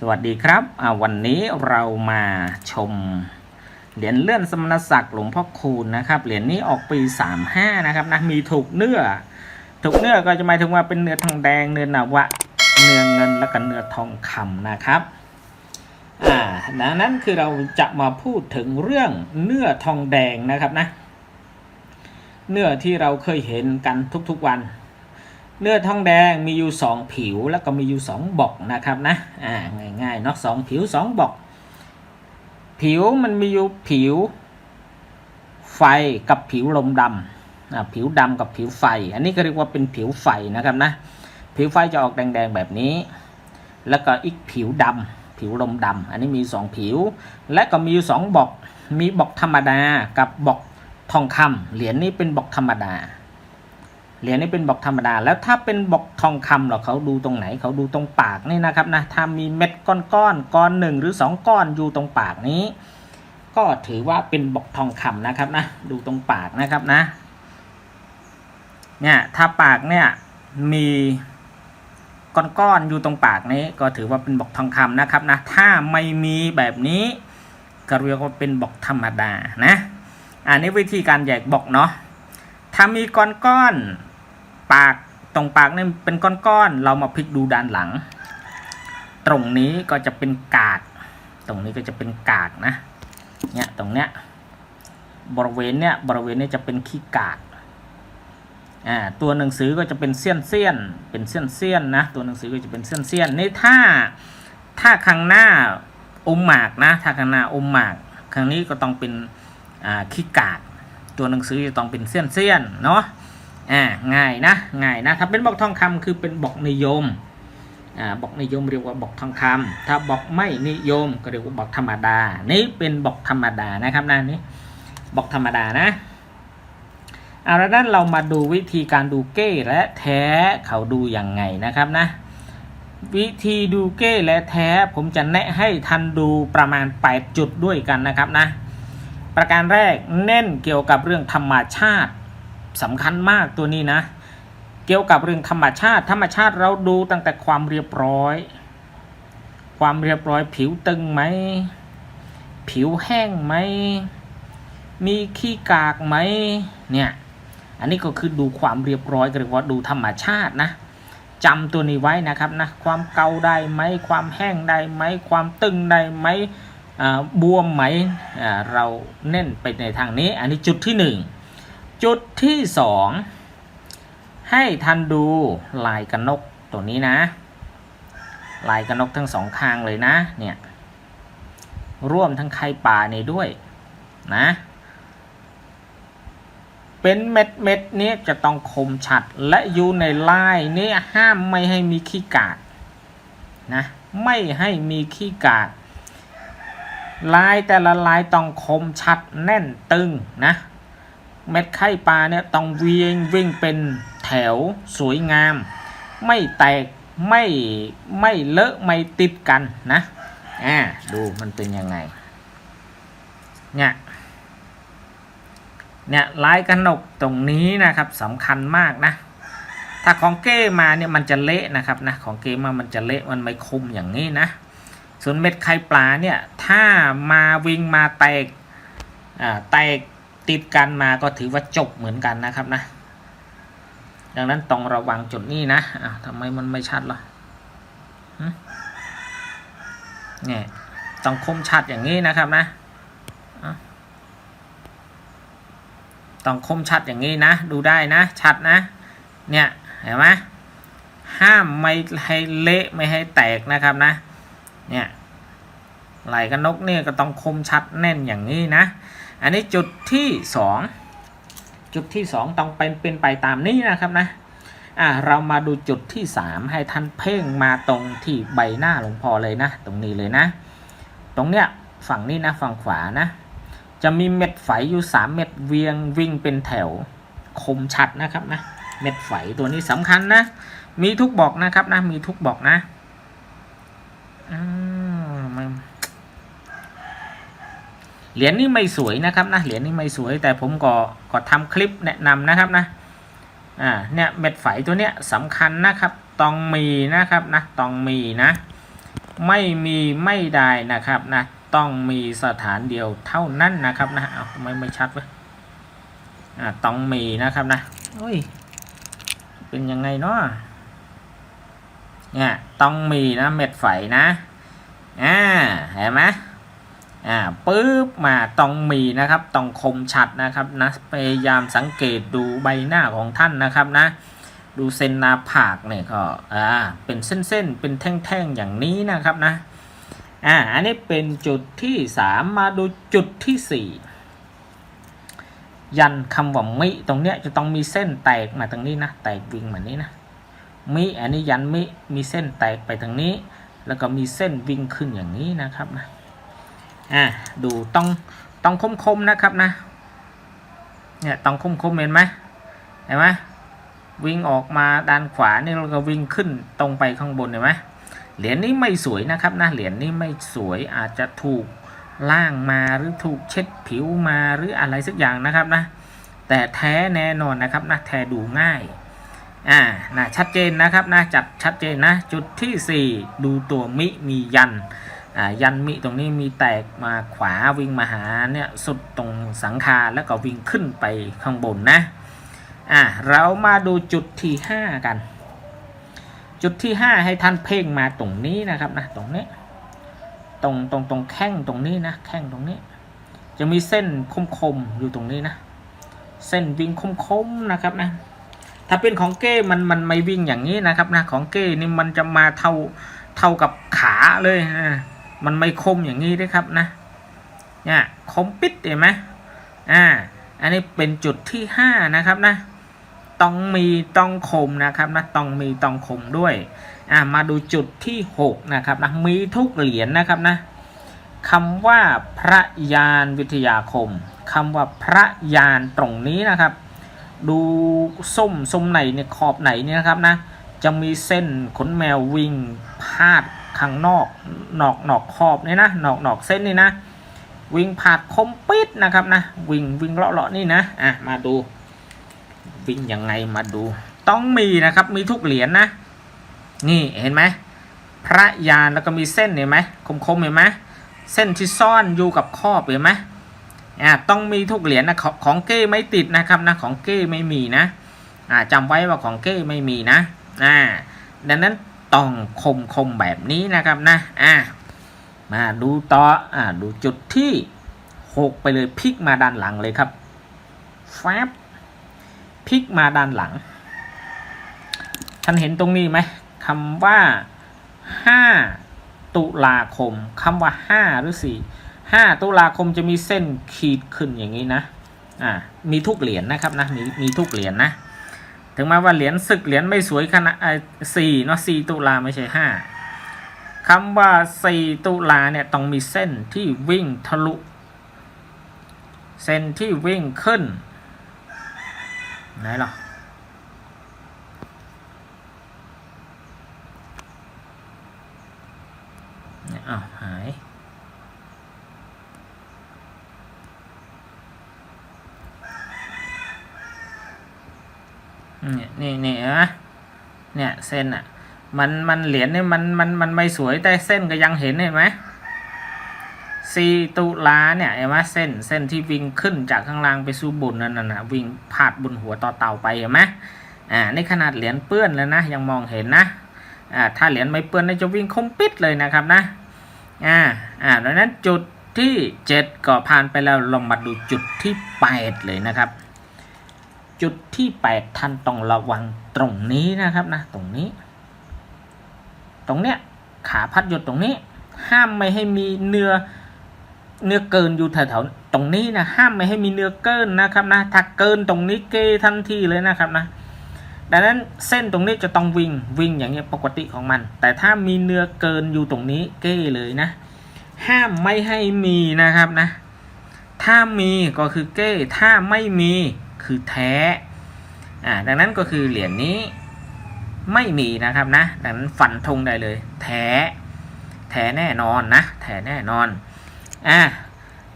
สวัสดีครับอ่าวันนี้เรามาชมเหรียญเลื่อนสมณศักดิ์หลวงพ่อคูณนะครับเหรียญนี้ออกปี 35 นะครับนะมีถูกเนื้อ ถูกเนื้อก็จะหมายถึงว่าเป็นเนื้อทองแดงเนื้อนาวะเนื้อเงินและก็เนื้อทองคำนะครับอ่าดังนั้นคือเราจะมาพูดถึงเรื่องเนื้อทองแดงนะครับนะเนื้อที่เราเคยเห็นกันทุกๆวัน เนื้อทองแดงมีอยู่สองผิวแล้วก็มีอยู่สองบอกนะครับนะอ่าง่ายๆเนาะสองผิวสองบอก ผิวมันมีอยู่ผิว ไฟกับผิวลมดำอ่าผิวดำกับผิวไฟ อันนี้ก็เรียกว่าเป็นผิวไฟนะครับนะผิวไฟจะออกแดงๆแบบนี้ แล้วก็อีกผิวดำผิวลมดำอันนี้มีสองผิว และก็มีอยู่สองบอกมีบอกธรรมดากับบอกทองคำเหรียญนี้เป็นบอกธรรมดา เหรียญนี้เป็นบอกธรรมดา แล้วถ้าเป็นบอกทองคำหรอเขาดูตรงไหนเขาดูตรงปากนี่นะครับนะถ้ามีเม็ดก้อนก้อนก้อนหนึ่งหรือสองก้อนอยู่ตรงปากนี้ ก็ถือว่าเป็นบอกทองคำนะครับนะดูตรงปากนะครับนะเนี่ยถ้าปากเนี่ยมีก้อนๆอยู่ตรงปากนี้ ก็ถือว่าเป็นบอกทองคำนะครับนะถ้าไม่มีแบบนี้ก็เรียกว่าเป็นบอกธรรมดานะอันนี้วิธีการแยกบอกเนาะถ้ามีก้อนๆ ปากตรงปากนี่เป็นก้อนๆเรามาพลิกดูด้านหลัง ตรงนี้ก็จะเป็นกาก ตรงนี้ก็จะเป็นกากนะเนี่ยตรงเนี้ยบริเวณเนี้ยบริเวณนี้จะเป็นขี้กากอ่าตัวหนังสือก็จะเป็นเสี้ยนเสี้ยนๆเป็นเสี้ยนเสี้ยนๆนะตัวหนังสือก็จะเป็นเสี้ยนเสี้ยนนี่ถ้าถ้าข้างหน้าอมหมากนะถ้าข้างหน้าอมหมากข้างนี้ก็ต้องเป็นอ่าขี้กากตัวหนังสือจะต้องเป็นเสี้ยนเสี้ยนๆเนาะ อ่าง่ายนะง่ายนะถ้าเป็นบอกทองคำคือเป็นบอกนิยมอ่าบอกนิยมเรียกว่าบอกทองคำถ้าบอกไม่นิยมก็เรียกว่าบอกธรรมดา นี่เป็นบอกธรรมดานะครับนะนี่บอกธรรมดานะเอาละนั้นเรามาดูวิธีการดูเก้และแท้เขาดูยังไงนะครับนะ วิธีดูเก้และแท้ผมจะแนะให้ทันดูประมาณ 8 จุดด้วยกันนะครับนะ ประการแรกเน้นเกี่ยวกับเรื่องธรรมชาติ สำคัญมากตัวนี้นะ เกี่ยวกับเรื่องธรรมชาติ ธรรมชาติเราดูตั้งแต่ความเรียบร้อย ความเรียบร้อยผิวตึงไหม ผิวแห้งไหม มีขี้กากไหมเนี่ยอันนี้ก็คือดูความเรียบร้อยก็เรียกว่าดูธรรมชาตินะจำตัวนี้ไว้นะครับนะความเกาได้ไหมความแห้งได้ไหมความตึงได้ไหมบวมไหมเราเน้นไปในทางนี้ อันนี้จุดที่หนึ่ง จุดที่สองให้ท่านดูลายกระนกตัวนี้นะ ลายกระนกทั้งสองข้างเลยนะเนี่ยร่วมทั้งไข่ป่าในด้วยนะเป็นเม็ดเม็ดนี้จะต้องคมชัดและอยู่ในลายนี้ห้ามไม่ให้มีขี้กากนะไม่ให้มีขี้กากลายแต่ละลายต้องคมชัดแน่นตึงนะ เม็ดไข่ปลาเนี่ยต้องวิ่งวิ่งเป็นแถวสวยงาม ไม่แตกไม่ไม่เลอะไม่ติดกันนะอ่าดูมันเป็นยังไงเนี่ยเนี่ยลายกระหนกตรงนี้นะครับสำคัญมากนะ ถ้าของเก้มาเนี่ยมันจะเละนะครับนะของเก้มามันจะเละมันไม่คมอย่างนี้นะ ส่วนเม็ดไข่ปลาเนี่ยถ้ามาวิ่งมาแตกอ่าแตก ติดกันมาก็ถือว่าจบเหมือนกันนะครับนะ ดังนั้นต้องระวังจุดนี้นะอะทำไมมันไม่ชัดล่ะหึเนี่ยต้องคมชัดอย่างนี้นะครับนะต้องคมชัดอย่างนี้นะ ดูได้นะ ชัดนะ เนี่ยเห็นไหมห้ามไม่ให้เละไม่ให้แตกนะครับนะ เนี่ยไหลกันนกเนี่ยก็ต้องคมชัดแน่นอย่างนี้นะ อันนี้จุดที่สองจุดที่สองต้องเป็นเป็นไปตามนี้นะครับนะอะเรามาดูจุดที่สามให้ท่านเพ่งมาตรงที่ใบหน้าหลวงพ่อเลยนะ ตรงนี้เลยนะ ตรงเนี้ยฝั่งนี้นะฝั่งขวานะ จะมีเม็ดไฝอยู่ 3 เม็ดเวียงวิ่งเป็นแถวคมชัดนะครับนะ เม็ดไฝตัวนี้สำคัญนะ มีทุกบอกนะครับนะ มีทุกบอกนะอืมมัน เหรียญนี้ไม่สวยนะครับนะเหรียญนี้ไม่สวยแต่ผมก็ก็ทำคลิปแนะนำนะครับนะอ่าเนี่ยเม็ดไฝตัวเนี้ยสำคัญนะครับต้องมีนะครับนะต้องมีนะไม่มีไม่ได้นะครับนะต้องมีสถานเดียวเท่านั้นนะครับนะเอาไม่ไม่ชัดเวะอ่าต้องมีนะครับนะโอ้ยเป็นยังไงเนาะเนี่ยต้องมีนะเม็ดไฝนะอ่าเห็นไหม อ่าปึ๊บมาต้องมีนะครับต้องคมชัดนะครับนะพยายามสังเกตดูใบหน้าของท่านนะครับนะ ดูเส้นหน้าผากเนี่ยก็อ่าเป็นเส้นๆเป็นแท่งๆอย่างนี้นะครับนะอ่าอันนี้เป็นจุดที่สามมาดูจุดที่สี่ยันคำว่ามิตรงเนี้ยจะต้องมีเส้นแตกมาตรงนี้นะแตกวิ่งแบบนี้นะมิอันนี้ยันมิมีเส้นแตกไปทางนี้ แล้วก็มีเส้นวิ่งขึ้นอย่างนี้นะครับนะ อ่าดูต้องต้องคมๆนะครับนะเนี่ยต้องคมๆเห็นไหมเห็นไหมวิ่งออกมาด้านขวานี่เราก็วิ่งขึ้นตรงไปข้างบนเห็นไหมเหรียญนี้ไม่สวยนะครับนะเหรียญนี้ไม่สวยอาจจะถูกล่างมาหรือถูกเช็ดผิวมาหรืออะไรสักอย่างนะครับนะ แต่แท้แน่นอนนะครับนะแท้ดูง่ายอ่านะชัดเจนนะครับนะจัดชัดเจนนะ จุดที่ 4 ดูตัวมิมียันอ ยันมิตรงนี้มีแตกมาขวาวิ่งมาหาเนี่ยสุดตรงสังคาแล้วก็วิ่งขึ้นไปข้างบนนะอะเรามาดูจุดที่ห้ากัน จุดที่ห้าให้ท่านเพ่งมาตรงนี้นะครับนะตรงนี้ ตรงตรงตรงแข้งตรงนี้นะแข้งตรงนี้ จะมีเส้นคมคมๆอยู่ตรงนี้นะ เส้นวิ่งคมคมๆนะครับนะถ้าเป็นของเก้มันมันไม่วิ่งอย่างนี้นะครับนะของเก้นี่มันจะมาเท่าเท่ากับขาเลยอ่า มันไม่คมอย่างนี้ด้วยครับนะเนี่ยคมปิดเห็นไหมอ่าอันนี้เป็นจุดที่ห้านะครับนะต้องมีต้องคมนะครับนะต้องมีต้องคมด้วยอ่ามาดูจุดที่ 6 นะครับนะมีทุกเหรียญนะครับนะคำว่าพระยานวิทยาคมคำว่าพระยานตรงนี้นะครับ ดูส้มส้มไหนเนี่ยขอบไหนเนี่ยนะครับนะจะมีเส้นขนแมววิ่งพาด ข้างนอกนอกนอกขอบเนี่ยนะนอกนอกเส้นนี่นะวิ่งผาดคมปิดนะครับนะวิ่งวิ่งเลาะเลาะนี่นะอะมาดู วิ่งยังไงมาดู ต้องมีนะครับมีทุกเหรียญนะนี่เห็นไหมพระยานแล้วก็มีเส้นเห็นไหมคมคมเห็นไหมเส้นที่ซ่อนอยู่กับขอบเห็นไหมอ่าต้องมีทุกเหรียญนะของของเก้ไม่ติดนะครับนะของเก้ไม่มีนะอ่าจำไว้ว่าของเก้ไม่มีนะอ่าดังนั้น ต้องคมคมแบบนี้นะครับนะอ่ามาดูต่ออ่าดูจุดที่ 6 ไปเลยพลิกมาด้านหลังเลยครับแฟบพลิกมาด้านหลัง ท่านเห็นตรงนี้ไหมคำว่า 5 ตุลาคมคำว่า 5 หรือ 4 5 ตุลาคมจะมีเส้นขีดขึ้นอย่างนี้นะอ่ามีทุกเหรียญนะครับนะมีมีทุกเหรียญนะ ถึงแม้ว่าเหรียญศึกเหรียญไม่สวยขนาดสี่เนาะสี่ตุลาไม่ใช่ห้าคำว่าสี่ตุลาเนี่ยต้องมีเส้นที่วิ่งทะลุ เส้นที่วิ่งขึ้นไหนหรอเนี่ยอ้าวหาย เนี่ยนี่นี่เห็นไหมเนี่ยเส้นอะ มันมันเหรียญเนี่ยมันมันมันไม่สวยแต่เส้นก็ยังเห็นเห็นไหมสี่ตุลาเนี่ยเห็นไหมเส้นเส้นที่วิ่งขึ้นจากข้างล่างไปสู่บนนั่นน่ะวิ่งพาดบนหัวต่อเต่าไปเห็นไหมอ่านี่ขนาดเหรียญเปื้อนแล้วนะยังมองเห็นนะอ่าถ้าเหรียญไม่เปื้อนนี่จะวิ่งคมปิดเลยนะครับนะอ่าอ่าดังนั้นจุดที่เจ็ดก็ผ่านไปแล้วลองมาดูจุดที่แปดเลยนะครับ จุดที่แปดท่านต้องระวังตรงนี้นะครับนะตรงนี้ ตรงเนี้ยขาพัดหยดตรงนี้ ห้ามไม่ให้มีเนื้อเนื้อเกินอยู่แถวๆตรงนี้นะห้ามไม่ให้มีเนื้อเกินนะครับนะถ้าเกินตรงนี้เกทันทีเลยนะครับนะดังนั้นเส้นตรงนี้จะต้องวิ่งวิ่งอย่างเงี้ยปกติของมัน แต่ถ้ามีเนื้อเกินอยู่ตรงนี้เก้เลยนะ ห้ามไม่ให้มีนะครับนะ ถ้ามีก็คือเก้ถ้าไม่มี คือแท้อ่าดังนั้นก็คือเหรียญนี้ไม่มีนะครับนะดังนั้นฟันธงได้เลย แท้แท้แน่นอนนะแท้แน่นอนอ่า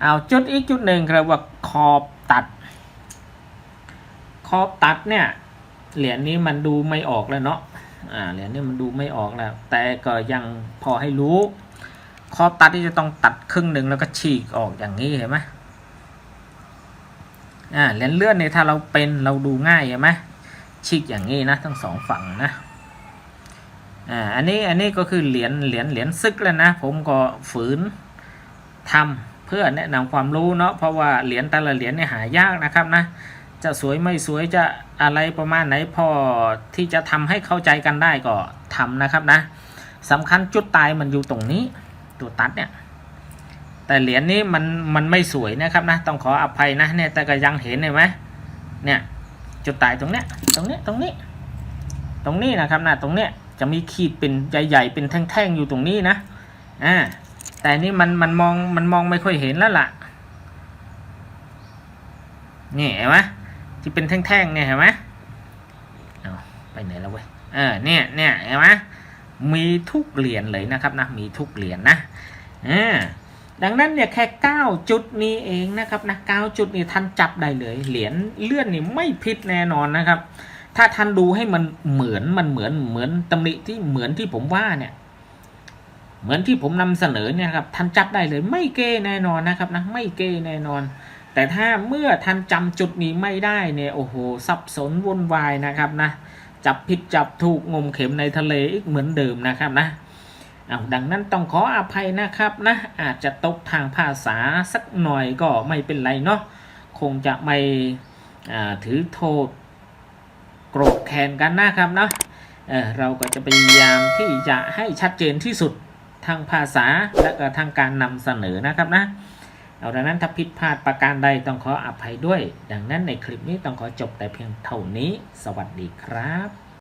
เอาจุดอีกจุดหนึ่งครับว่าขอบตัด ขอบตัดเนี่ยเหรียญนี้มันดูไม่ออกแล้วเนาะอ่าเหรียญนี่มันดูไม่ออกแล้ว แต่ก็ยังพอให้รู้ ขอบตัดที่จะต้องตัดครึ่งหนึ่งแล้วก็ฉีกออกอย่างนี้เห็นไหม อ่าเหรียญเลื่อนเนี่ยถ้าเราเป็นเราดูง่ายเห็นไหมฉีกอย่างนี้นะทั้งสองฝั่งนะอ่าอันนี้อันนี้ก็คือเหรียญเหรียญเหรียญซึกแล้วนะผมก็ฝืนทำเพื่อแนะนำความรู้เนาะเพราะว่าเหรียญแต่ละเหรียญเนี่ยหายากนะครับนะจะสวยไม่สวยจะอะไรประมาณไหนพอที่จะทำให้เข้าใจกันได้ก็ทำนะครับนะสำคัญจุดตายมันอยู่ตรงนี้ตัวตัดเนี่ย แต่เหรียญนี้มันมันไม่สวยนะครับนะต้องขออภัยนะเนี่ยแต่ก็ยังเห็นเห็นไหมเนี่ยจุดตายตรงเนี้ยตรงเนี้ยตรงนี้ ตรงนี้นะครับนะตรงเนี้ยจะมีขีดเป็นใหญ่ๆเป็นแท่งๆอยู่ตรงนี้นะอ่าแต่นี่มันมันมองมันมองไม่ค่อยเห็นแล้วล่ะนี่เห็นไหมที่เป็นแท่งๆเนี่ยเห็นไหมเอาไปไหนแล้วเว้ยเออเนี่ยเนี่ยเห็นไหมมีทุกเหรียญเลยนะครับนะมีทุกเหรียญนะอ่า ดังนั้นเนี่ยแค่ 9 จุดนี้เองนะครับนะ9จุดนี้ท่านจับได้เลย เหรียญเลื่อนนี่ไม่ผิดแน่นอนนะครับ ถ้าท่านดูให้มันเหมือนมันเหมือนเหมือนตำหนิที่เหมือนที่ผมว่าเนี่ย เหมือนที่ผมนำเสนอเนี่ยครับท่านจับได้เลยไม่เก้แน่นอนนะครับนะไม่เก้แน่นอน แต่ถ้าเมื่อท่านจำจุดนี้ไม่ได้เนี่ยโอ้โหสับสนวุ่นวายนะครับนะจับผิดจับถูกงมเข็มในทะเลอีกเหมือนเดิมนะครับนะ เอาดังนั้นต้องขออภัยนะครับนะอาจจะตกทางภาษาสักหน่อยก็ไม่เป็นไรเนาะคงจะไม่ถือโทษโกรธแค้นกันนะครับเนาะเเราก็จะพยายามที่จะให้ชัดเจนที่สุดทางภาษาและก็ทางการนำเสนอนะครับนะเอาดังนั้นถ้าผิดพลาดประการใดต้องขออภัยด้วย ดังนั้นในคลิปนี้ต้องขอจบแต่เพียงเท่านี้ สวัสดีครับ